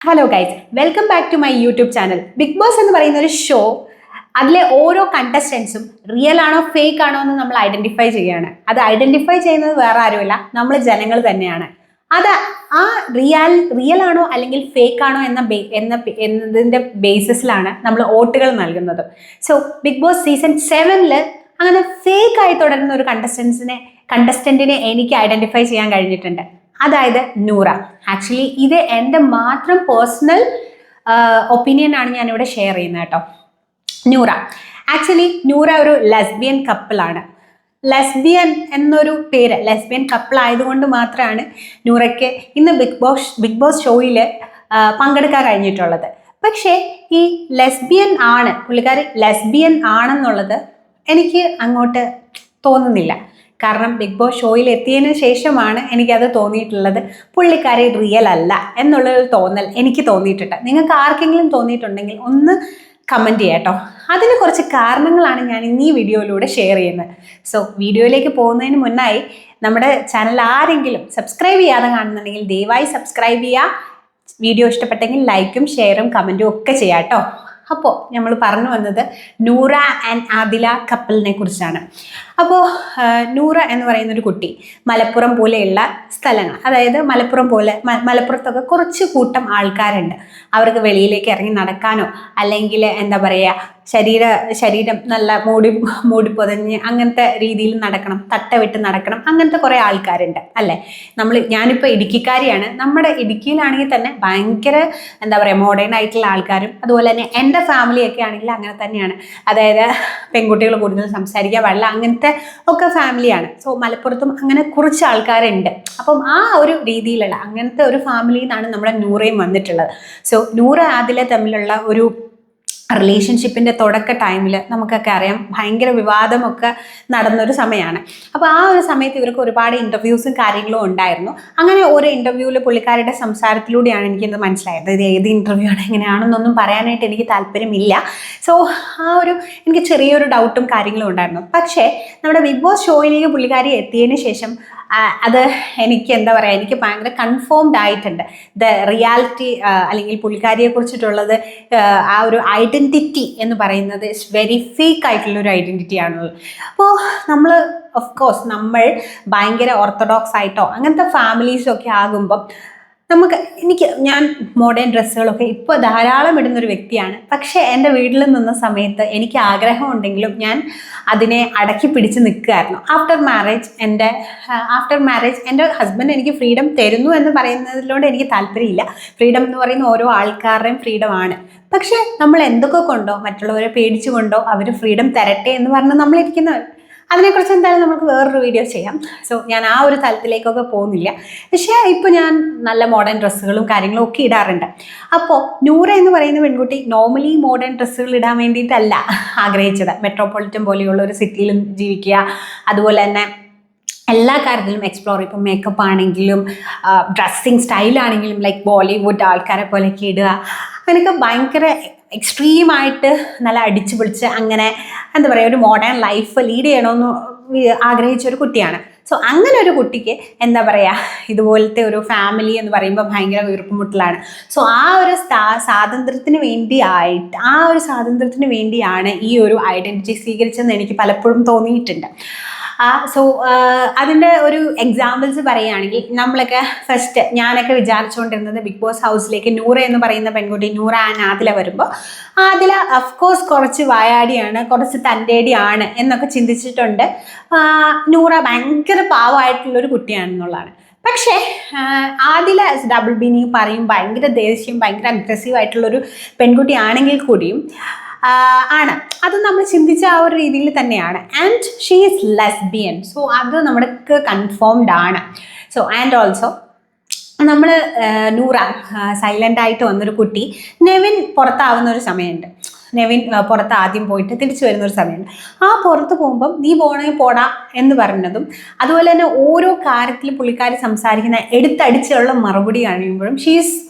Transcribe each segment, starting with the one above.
Hello guys welcome back to my YouTube channel Bigg Boss എന്ന് പറയുന്ന ഒരു show അതിലെ ഓരോ കണ്ടസ്റ്റൻസും റിയൽ ആണോ ഫേക്ക് ആണോ എന്ന് നമ്മൾ ഐഡന്റിഫൈ ചെയ്യാണ് അത് ഐഡന്റിഫൈ ചെയ്യുന്നത് വേറെ ആരുമല്ല നമ്മൾ ജനങ്ങൾ തന്നെയാണ്. അത് ആ റിയൽ റിയൽ ആണോ അല്ലെങ്കിൽ ഫേക്ക് ആണോ എന്ന എന്ന എന്നതിന്റെ ബേസിസിലാണ് നമ്മൾ വോട്ടുകൾ നൽകുന്നത്. സോ ബിഗ് ബോസ് സീസൺ സെവനിൽ അങ്ങനെ ഫേക്ക് ആയി തുടരുന്ന ഒരു കണ്ടസ്റ്റൻസിനെ കണ്ടസ്റ്റന്റിനെ എനിക്ക് ഐഡന്റിഫൈ ചെയ്യാൻ കഴിഞ്ഞിട്ടുണ്ട്. അതായത് നൂറ. ആക്ച്വലി ഇത് എന്റെ മാത്രം പേഴ്സണൽ ഒപ്പീനിയൻ ആണ് ഞാനിവിടെ ഷെയർ ചെയ്യുന്നത് കേട്ടോ. നൂറ. ആക്ച്വലി നൂറ ഒരു ലെസ്ബിയൻ കപ്പിളാണ് ലെസ്ബിയൻ എന്നൊരു പേര് ലെസ്ബിയൻ കപ്പിൾ ആയതുകൊണ്ട് മാത്രമാണ് നൂറയ്ക്ക് ഇന്ന് ബിഗ് ബോസ് ബിഗ് ബോസ് ഷോയിൽ പങ്കെടുക്കാൻ കഴിഞ്ഞിട്ടുള്ളത്. പക്ഷേ ഈ ലെസ്ബിയൻ ആണ് പുള്ളിക്കാരി ലെസ്ബിയൻ ആണെന്നുള്ളത് എനിക്ക് അങ്ങോട്ട് തോന്നുന്നില്ല. കാരണം ബിഗ് ബോസ് ഷോയിൽ എത്തിയതിന് ശേഷമാണ് എനിക്കത് തോന്നിയിട്ടുള്ളത്. പുള്ളിക്കാരി റിയൽ അല്ല എന്നുള്ളൊരു തോന്നൽ എനിക്ക് തോന്നിയിട്ടുണ്ട്. നിങ്ങൾക്ക് ആർക്കെങ്കിലും തോന്നിയിട്ടുണ്ടെങ്കിൽ ഒന്ന് കമന്റ് ചെയ്യാട്ടോ അതിന് കുറച്ച് കാരണങ്ങളാണ് ഞാൻ ഇന്ന് ഈ വീഡിയോയിലൂടെ ഷെയർ ചെയ്യുന്നത്. സോ വീഡിയോയിലേക്ക് പോകുന്നതിന് മുന്നായി നമ്മുടെ ചാനൽ ആരെങ്കിലും സബ്സ്ക്രൈബ് ചെയ്യാതെ കാണുന്നുണ്ടെങ്കിൽ ദയവായി സബ്സ്ക്രൈബ് ചെയ്യുക. വീഡിയോ ഇഷ്ടപ്പെട്ടെങ്കിൽ ലൈക്കും ഷെയറും കമന്റും ഒക്കെ ചെയ്യാട്ടോ അപ്പോൾ നമ്മൾ പറഞ്ഞു വന്നത് നൂറ ആൻഡ് ആദില കപ്പലിനെ കുറിച്ചാണ്. അപ്പോൾ നൂറ എന്ന് പറയുന്ന ഒരു കുട്ടി മലപ്പുറം പോലെയുള്ള സ്ഥലങ്ങൾ. അതായത് മലപ്പുറം പോലെ മലപ്പുറത്തൊക്കെ കുറച്ച് കൂട്ടം ആൾക്കാരുണ്ട്. അവർക്ക് വെളിയിലേക്ക് ഇറങ്ങി നടക്കാനോ അല്ലെങ്കിൽ എന്താ പറയുക ശരീര ശരീരം നല്ല മൂടി മൂടി പൊതഞ്ഞ് അങ്ങനത്തെ രീതിയിൽ നടക്കണം തട്ട വിട്ട് നടക്കണം അങ്ങനത്തെ കുറേ ആൾക്കാരുണ്ട് അല്ലേ? നമ്മൾ ഞാനിപ്പോൾ ഇടുക്കിക്കാരിയാണ്. നമ്മുടെ ഇടുക്കിയിലാണെങ്കിൽ തന്നെ ഭയങ്കര എന്താ പറയുക മോഡേൺ ആയിട്ടുള്ള ആൾക്കാരും അതുപോലെ തന്നെ എന്റെ ഫാമിലിയൊക്കെ ആണെങ്കിൽ അങ്ങനെ തന്നെയാണ്. അതായത് പെൺകുട്ടികൾ കൂടുതൽ സംസാരിക്കുക വെള്ളം അങ്ങനത്തെ ഒക്കെ ഫാമിലിയാണ് സോ മലപ്പുറത്തും അങ്ങനെ കുറച്ച് ആൾക്കാരുണ്ട്. അപ്പം ആ ഒരു രീതിയിലുള്ള അങ്ങനത്തെ ഒരു ഫാമിലിയിൽ നിന്നാണ് നമ്മുടെ നൂറയും വന്നിട്ടുള്ളത്. സോ നൂറ് ആദില തമ്മിലുള്ള ഒരു റിലേഷൻഷിപ്പിന്റെ തുടക്ക ടൈമിൽ നമുക്കൊക്കെ അറിയാം ഭയങ്കര വിവാദമൊക്കെ നടന്നൊരു സമയമാണ് അപ്പോൾ ആ ഒരു സമയത്ത് ഇവർക്ക് ഒരുപാട് ഇന്റർവ്യൂസും കാര്യങ്ങളും ഉണ്ടായിരുന്നു. അങ്ങനെ ഒരു ഇന്റർവ്യൂവിൽ പുള്ളിക്കാരുടെ സംസാരത്തിലൂടെയാണ് എനിക്കിത് മനസ്സിലായത്. ഇത് ഏത് ഇന്റർവ്യൂ ആണ് എങ്ങനെയാണെന്നൊന്നും പറയാനായിട്ട് എനിക്ക് താല്പര്യമില്ല. സോ ആ ഒരു എനിക്ക് ചെറിയൊരു ഡൗട്ടും കാര്യങ്ങളും ഉണ്ടായിരുന്നു. പക്ഷേ നമ്മുടെ ബിഗ് ബോസ് ഷോയിലേക്ക് പുള്ളിക്കാരി എത്തിയതിന് ശേഷം അത് എനിക്ക് എന്താ പറയുക എനിക്ക് ഭയങ്കര കൺഫേംഡ് ആയിട്ടുണ്ട്. ദ റിയാലിറ്റി അല്ലെങ്കിൽ പുള്ളിക്കാരിയെ കുറിച്ചിട്ടുള്ളത് ആ ഒരു ഐഡന്റിറ്റി എന്ന് പറയുന്നത് വെരി ഫേക്ക് ആയിട്ടുള്ള ഒരു ഐഡന്റിറ്റി ആണുള്ളത്. അപ്പോൾ നമ്മൾ ഓഫ് കോഴ്സ് നമ്മൾ ഭയങ്കര ഓർത്തഡോക്സ് ആയിട്ടോ അങ്ങനത്തെ ഫാമിലീസൊക്കെ ആകുമ്പം നമുക്ക് എനിക്ക് ഞാൻ മോഡേൺ ഡ്രസ്സുകളൊക്കെ ഇപ്പോൾ ധാരാളം ഇടുന്നൊരു വ്യക്തിയാണ്. പക്ഷേ എന്റെ വീട്ടിൽ നിന്ന സമയത്ത് എനിക്ക് ആഗ്രഹം ഉണ്ടെങ്കിലും ഞാൻ അതിനെ അടക്കി പിടിച്ച് നിൽക്കുമായിരുന്നു ആഫ്റ്റർ മാരേജ് എന്റെ ആഫ്റ്റർ മാരേജ് എന്റെ ഹസ്ബൻഡ് എനിക്ക് ഫ്രീഡം തരുന്നു എന്ന് പറയുന്നതിലൂടെ എനിക്ക് താല്പര്യമില്ല. ഫ്രീഡം എന്ന് പറയുന്ന ഓരോ ആൾക്കാരുടെയും ഫ്രീഡമാണ് പക്ഷേ നമ്മൾ എന്തൊക്കെ കൊണ്ടോ മറ്റുള്ളവരെ പേടിച്ചുകൊണ്ടോ അവർ ഫ്രീഡം തരട്ടെ എന്ന് പറഞ്ഞ് നമ്മളിരിക്കുന്നവർ അതിനെക്കുറിച്ച് എന്തായാലും നമുക്ക് വേറൊരു വീഡിയോ ചെയ്യാം. സോ ഞാൻ ആ ഒരു തലത്തിലേക്കൊക്കെ പോകുന്നില്ല. പക്ഷേ ഇപ്പോൾ ഞാൻ നല്ല മോഡേൺ ഡ്രസ്സുകളും കാര്യങ്ങളും ഒക്കെ ഇടാറുണ്ട്. അപ്പോൾ നൂറ എന്ന് പറയുന്ന പെൺകുട്ടി നോർമലി മോഡേൺ ഡ്രസ്സുകൾ ഇടാൻ വേണ്ടിയിട്ടല്ല ആഗ്രഹിച്ചത്. മെട്രോപൊളിറ്റൻ പോലെയുള്ള ഒരു സിറ്റിയിലും ജീവിക്കുക അതുപോലെ തന്നെ എല്ലാ കാര്യത്തിലും എക്സ്പ്ലോർ ഇപ്പം മേക്കപ്പ് ആണെങ്കിലും ഡ്രസ്സിങ് സ്റ്റൈലാണെങ്കിലും ലൈക്ക് ബോളിവുഡ് ആൾക്കാരെ പോലെയൊക്കെ ഇടുക. അങ്ങനെയൊക്കെ ഭയങ്കര എക്സ്ട്രീമായിട്ട് നല്ല അടിച്ചു പൊളിച്ച് അങ്ങനെ എന്താ പറയുക ഒരു മോഡേൺ ലൈഫ് ലീഡ് ചെയ്യണമെന്ന് ആഗ്രഹിച്ച ഒരു കുട്ടിയാണ്. സോ അങ്ങനെ ഒരു കുട്ടിക്ക് എന്താ പറയുക ഇതുപോലത്തെ ഒരു ഫാമിലി എന്ന് പറയുമ്പോൾ ഭയങ്കര വീർപ്പുമുട്ടലാണ്. സോ ആ ഒരു സ്വാതന്ത്ര്യത്തിന് വേണ്ടി ആയിട്ട് ആ ഒരു സ്വാതന്ത്ര്യത്തിന് വേണ്ടിയാണ് ഈ ഒരു ഐഡന്റിറ്റി സ്വീകരിച്ചതെന്ന് എനിക്ക് പലപ്പോഴും തോന്നിയിട്ടുണ്ട്. ആ സോ അതിന്റെ ഒരു എക്സാമ്പിൾസ് പറയുകയാണെങ്കിൽ നമ്മളൊക്കെ ഫസ്റ്റ് ഞാനൊക്കെ വിചാരിച്ചുകൊണ്ടിരുന്നത് ബിഗ് ബോസ് ഹൗസിലേക്ക് നൂറ എന്ന് പറയുന്ന പെൺകുട്ടി നൂറ ആൻഡ് ആദില വരുമ്പോൾ ആദില അഫ്കോഴ്സ് കുറച്ച് വായാടിയാണ് കുറച്ച് തന്റെടിയാണ് എന്നൊക്കെ ചിന്തിച്ചിട്ടുണ്ട്. നൂറ ഭയങ്കര പാവമായിട്ടുള്ളൊരു കുട്ടിയാണെന്നുള്ളതാണ്. പക്ഷേ ആദില ഡബിൾ ബീനിങ് പറയും ഭയങ്കര ദേഷ്യം ഭയങ്കര അഗ്രസീവ് ആയിട്ടുള്ളൊരു പെൺകുട്ടി ആണെങ്കിൽ കൂടിയും ആണ്. അത് നമ്മൾ ചിന്തിച്ച ആ ഒരു രീതിയിൽ തന്നെയാണ്. And she is lesbian so അത് നമ്മൾക്ക് കൺഫേംഡ് ആണ്. സോ ആൻഡ് ഓൾസോ നമ്മൾ നൂറ സൈലന്റ് ആയിട്ട് വന്നൊരു കുട്ടി നെവിൻ പുറത്താവുന്ന ഒരു സമയമുണ്ട്. നെവിൻ പുറത്ത് ആദ്യം പോയിട്ട് തിരിച്ചു വരുന്ന ഒരു സമയമുണ്ട്. ആ പുറത്ത് പോകുമ്പം നീ പോണേ പോടാ എന്ന് പറഞ്ഞതും അതുപോലെ തന്നെ ഓരോ കാര്യത്തിൽ പുള്ളിക്കാരി സംസാരിക്കുന്ന എടുത്തടിച്ചുള്ള മറുപടി കഴിയുമ്പോഴും she's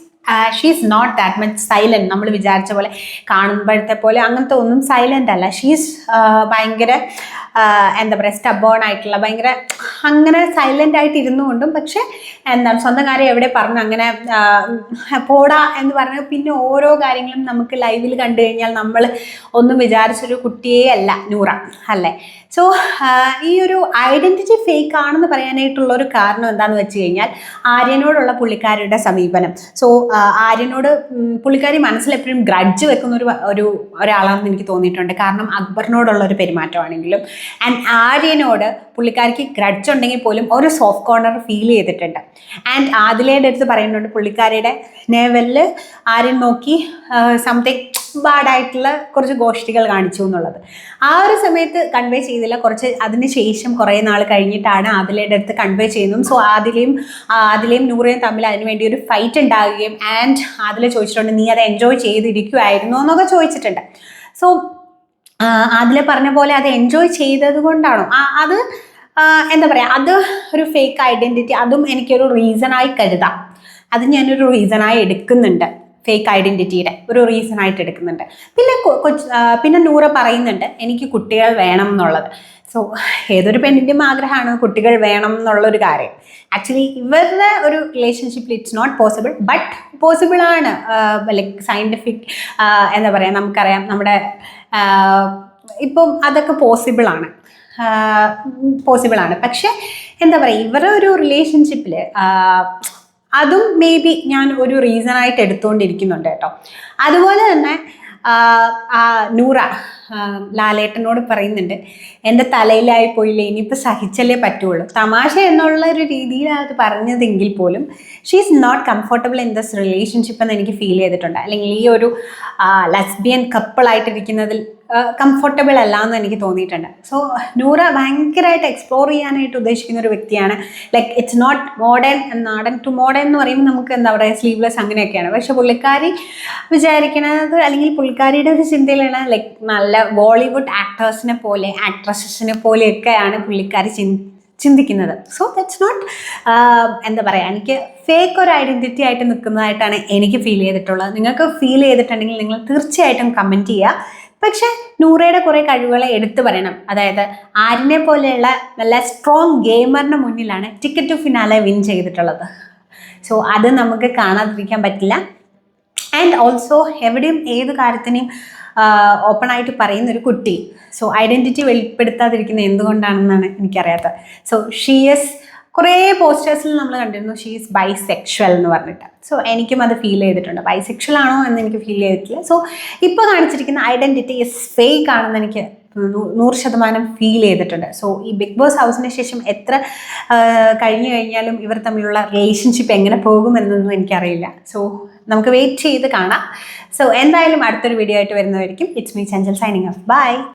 she's not that much silent നമ്മൾ വിചാരിച്ച പോലെ കാണുമ്പോഴത്തെ പോലെ അങ്ങനത്തെ ഒന്നും സൈലന്റ് അല്ല. ഷീസ് ഭയങ്കര എന്താ പറയുക സ്റ്റബേൺ ആയിട്ടുള്ള ഭയങ്കര അങ്ങനെ സൈലന്റ് ആയിട്ട് ഇരുന്നു കൊണ്ടും പക്ഷെ എന്താണ് സ്വന്തം കാര്യം എവിടെ പറഞ്ഞു? അങ്ങനെ പോടാ എന്ന് പറഞ്ഞ് പിന്നെ ഓരോ കാര്യങ്ങളും നമുക്ക് ലൈവിൽ കണ്ടു കഴിഞ്ഞാൽ നമ്മൾ ഒന്നും വിചാരിച്ചൊരു കുട്ടിയേ അല്ല നൂറ അല്ലേ? സോ ഈ ഒരു ഐഡന്റിറ്റി ഫേക്ക് ആണെന്ന് പറയാനായിട്ടുള്ള ഒരു കാരണം എന്താണെന്ന് വെച്ച് കഴിഞ്ഞാൽ ആര്യനോടുള്ള പുള്ളിക്കാരിയുടെ സമീപനം. സോ ആര്യനോട് പുള്ളിക്കാരി മനസ്സിലെപ്പോഴും ഗ്രഡ്ജ് വെക്കുന്ന ഒരു ഒരു ഒരാളാണെന്ന് എനിക്ക് തോന്നിയിട്ടുണ്ട്. കാരണം അക്ബറിനോടുള്ള ഒരു പെരുമാറ്റമാണെങ്കിലും ആൻഡ് ആര്യനോട് പുള്ളിക്കാരിക്ക് ഗ്രഡ്ജ് ഉണ്ടെങ്കിൽ പോലും ഒരു സോഫ്റ്റ് കോർണർ ഫീൽ ചെയ്തിട്ടുണ്ട്. ആൻഡ് ആദിലയുടെ അടുത്ത് പറയുന്നുണ്ട് പുള്ളിക്കാരിയുടെ നേവലിൽ ആരും നോക്കി സംതിങ് ബാഡായിട്ടുള്ള കുറച്ച് ഗോഷ്ടികൾ കാണിച്ചു എന്നുള്ളത്. ആ ഒരു സമയത്ത് കൺവേ ചെയ്തില്ല. കുറച്ച് അതിന് ശേഷം കുറേ നാൾ കഴിഞ്ഞിട്ടാണ് ആദിലയുടെ അടുത്ത് കൺവേ ചെയ്യുന്നതും. സോ ആദിലയും ആദിലയും നൂറയും തമ്മിൽ അതിനുവേണ്ടി ഒരു ഫൈറ്റ് ഉണ്ടാവുകയും ആൻഡ് ആദില ചോദിച്ചിട്ടുണ്ട് നീ അത് എൻജോയ് ചെയ്തിരിക്കുമായിരുന്നു എന്നൊക്കെ ചോദിച്ചിട്ടുണ്ട്. സോ ആദില പറഞ്ഞ പോലെ അത് എൻജോയ് ചെയ്തത് കൊണ്ടാണോ? അത് എന്താ പറയുക അത് ഒരു ഫേക്ക് ഐഡന്റിറ്റി അതും എനിക്കൊരു റീസണായി കരുതാം. അത് ഞാനൊരു റീസണായി എടുക്കുന്നുണ്ട് ഫേക്ക് ഐഡന്റിറ്റിയുടെ ഒരു റീസൺ ആയിട്ട് എടുക്കുന്നുണ്ട്. പിന്നെ പിന്നെ നൂറ പറയുന്നുണ്ട് എനിക്ക് കുട്ടികൾ വേണം എന്നുള്ളത്. സോ ഏതൊരു പെണ്ണിന്റെയും ആഗ്രഹമാണ് കുട്ടികൾ വേണം എന്നുള്ളൊരു കാര്യം. ആക്ച്വലി ഇവരുടെ ഒരു റിലേഷൻഷിപ്പിൽ it's not possible but possible ആണ്. ലൈക്ക് സയന്റിഫിക് എന്താ പറയുക നമുക്കറിയാം നമ്മുടെ ഇപ്പം അതൊക്കെ പോസിബിൾ ആണ്. പോസിബിൾ ആണ്. പക്ഷെ എന്താ പറയുക ഇവരുടെ ഒരു റിലേഷൻഷിപ്പിൽ അതും മേ ബി ഞാൻ ഒരു റീസൺ ആയിട്ട് എടുത്തുകൊണ്ടിരിക്കുന്നുണ്ട് കേട്ടോ. അതുപോലെ തന്നെ നൂറ ലാലേട്ടനോട് പറയുന്നുണ്ട് എന്റെ തലയിലായി പോയില്ലേ ഇനിയിപ്പോൾ സഹിച്ചല്ലേ പറ്റുള്ളൂ. തമാശ എന്നുള്ള ഒരു രീതിയിലാണ് അത് പറഞ്ഞതെങ്കിൽ പോലും she is not comfortable in this relationship എന്ന് എനിക്ക് ഫീൽ ചെയ്തിട്ടുണ്ട്. അല്ലെങ്കിൽ ഈ ഒരു ലസ്ബിയൻ കപ്പിളായിട്ടിരിക്കുന്നതിൽ കംഫർട്ടബിൾ അല്ല എന്ന് എനിക്ക് തോന്നിയിട്ടുണ്ട്. സോ നൂറ ഭയങ്കരമായിട്ട് എക്സ്പ്ലോർ ചെയ്യാനായിട്ട് ഉദ്ദേശിക്കുന്ന ഒരു വ്യക്തിയാണ്. ലൈക്ക് ഇറ്റ്സ് നോട്ട് മോഡേൺ നാടൻ ടു മോഡേൺ എന്ന് പറയുമ്പോൾ നമുക്ക് എന്താ പറയുക സ്ലീവ്ലെസ് അങ്ങനെയൊക്കെയാണ്. പക്ഷെ പുള്ളിക്കാരി വിചാരിക്കുന്നത് അല്ലെങ്കിൽ പുള്ളിക്കാരിയുടെ ഒരു ചിന്തയിലാണ് ലൈക്ക് നല്ല ബോളിവുഡ് ആക്ടേഴ്സിനെ പോലെ ആക്ട്രസസിനെ പോലെയൊക്കെയാണ് പുള്ളിക്കാരി ചിന് ചിന്തിക്കുന്നത്. സോ ദറ്റ്സ് നോട്ട് എന്താ പറയുക എനിക്ക് ഫേക്ക് ഒരു ഐഡന്റിറ്റി ആയിട്ട് നിൽക്കുന്നതായിട്ടാണ് എനിക്ക് ഫീൽ ചെയ്തിട്ടുള്ളത്. നിങ്ങൾക്ക് ഫീൽ ചെയ്തിട്ടുണ്ടെങ്കിൽ നിങ്ങൾ തീർച്ചയായിട്ടും കമന്റ് ചെയ്യുക. പക്ഷെ നൂറയുടെ കുറേ കഴിവുകളെ എടുത്തു പറയണം. അതായത് ആരിനെ പോലെയുള്ള നല്ല സ്ട്രോങ് ഗെയിമറിന് മുന്നിലാണ് ടിക്കറ്റ് ടു ഫിനാലെ വിൻ ചെയ്തിട്ടുള്ളത്. സോ അത് നമുക്ക് കാണാതിരിക്കാൻ പറ്റില്ല. ആൻഡ് ഓൾസോ എവിടെയും ഏത് കാര്യത്തിനെയും ഓപ്പൺ ആയിട്ട് പറയുന്ന ഒരു കുട്ടി. സോ ഐഡന്റിറ്റി വെളിപ്പെടുത്താതിരിക്കുന്നത് എന്തുകൊണ്ടാണെന്നാണ് എനിക്കറിയാത്തത്. സോ ഷീയസ് കുറേ പോസ്റ്റേഴ്സിൽ നമ്മൾ കണ്ടിരുന്നു ഷീസ് ബൈസെക്ഷൽ എന്ന് പറഞ്ഞിട്ട്. സോ എനിക്കും അത് ഫീൽ ചെയ്തിട്ടുണ്ട്. ബൈസെക്ഷൽ ആണോ എന്ന് എനിക്ക് ഫീൽ ചെയ്തിട്ടില്ല. സോ ഇപ്പോൾ കാണിച്ചിരിക്കുന്ന ഐഡന്റിറ്റി ഇസ് ഫേക്ക് ആണെന്ന് എനിക്ക് നൂറ് ശതമാനം ഫീൽ ചെയ്തിട്ടുണ്ട്. സോ ഈ ബിഗ് ബോസ് ഹൗസിന് ശേഷം എത്ര കഴിഞ്ഞു കഴിഞ്ഞാലും ഇവർ തമ്മിലുള്ള റിലേഷൻഷിപ്പ് എങ്ങനെ പോകുമെന്നൊന്നും എനിക്കറിയില്ല. സോ നമുക്ക് വെയിറ്റ് ചെയ്ത് കാണാം. സോ എന്തായാലും അടുത്തൊരു വീഡിയോ ആയിട്ട് വരുന്നതായിരിക്കും. It's me Chanchal signing off bye